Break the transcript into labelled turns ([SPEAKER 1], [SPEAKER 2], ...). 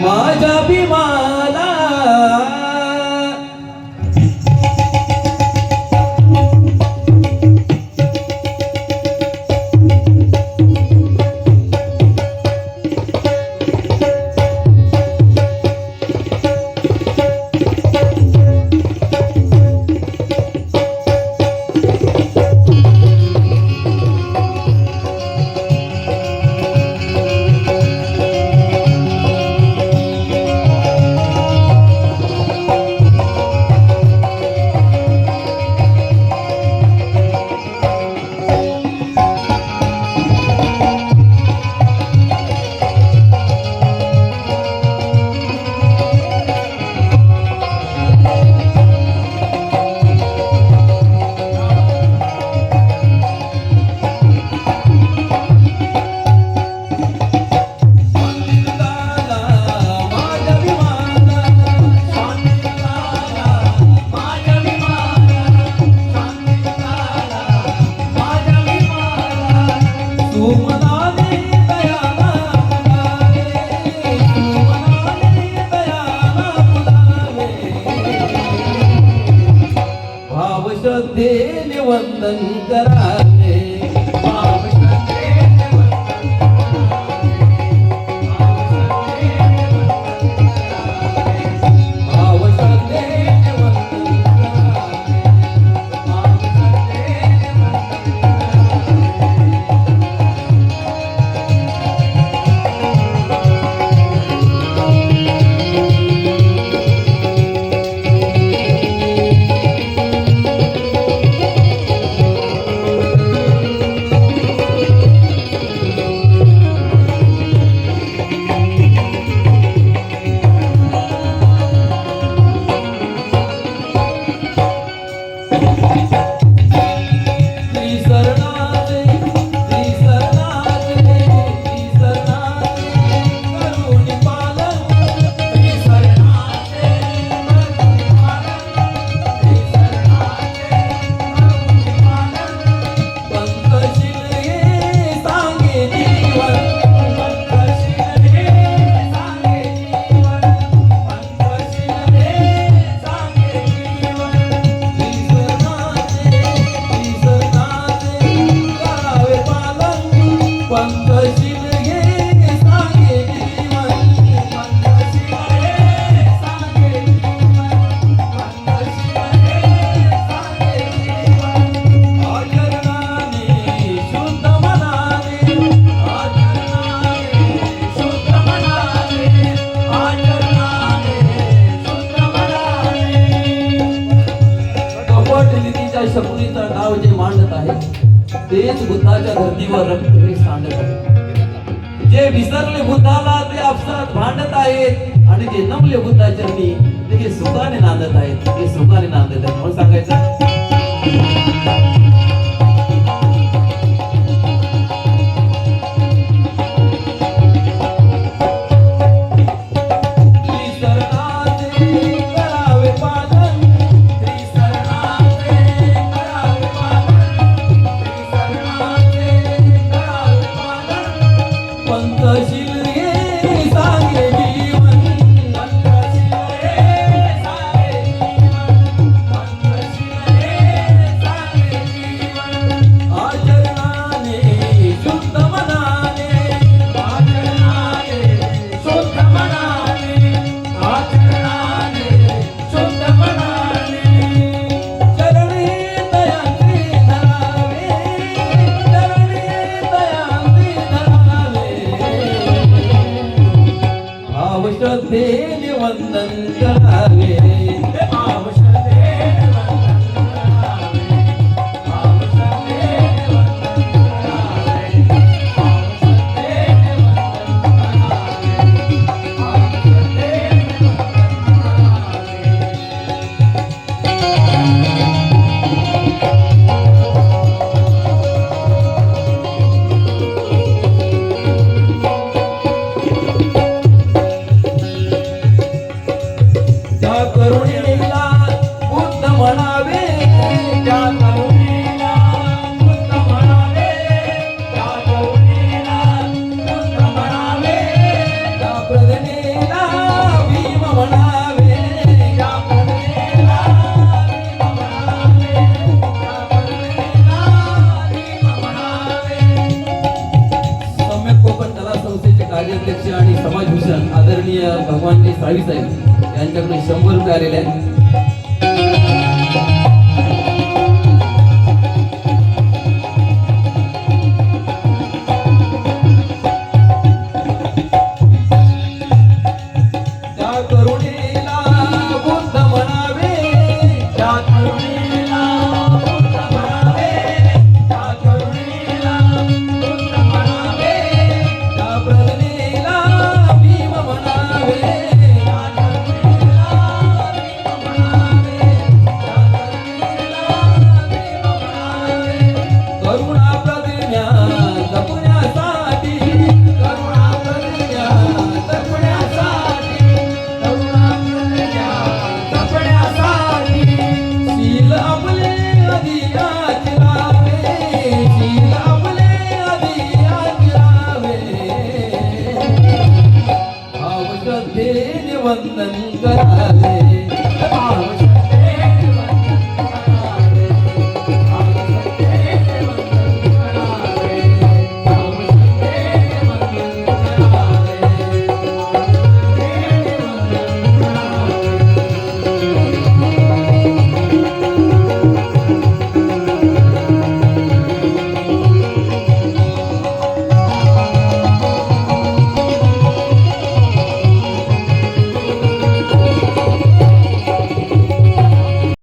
[SPEAKER 1] মা যাবি মা أنت तेच बुद्धाच्या धर्तीवर रक्तरेख सांडत आहे. जे विसरले बुद्धाला ते अफसरात भांडत आहेत. आणि जे नमले बुद्धाच्या ते सुखाने नांदत आहेत. ते सुखाने नांदत आहेत. म्हणून सांगायचं தேடி வந்தங்காலே भगवानजी सावी साहेब यांच्याकडून शंभर रुपये आलेले आहेत. 问问你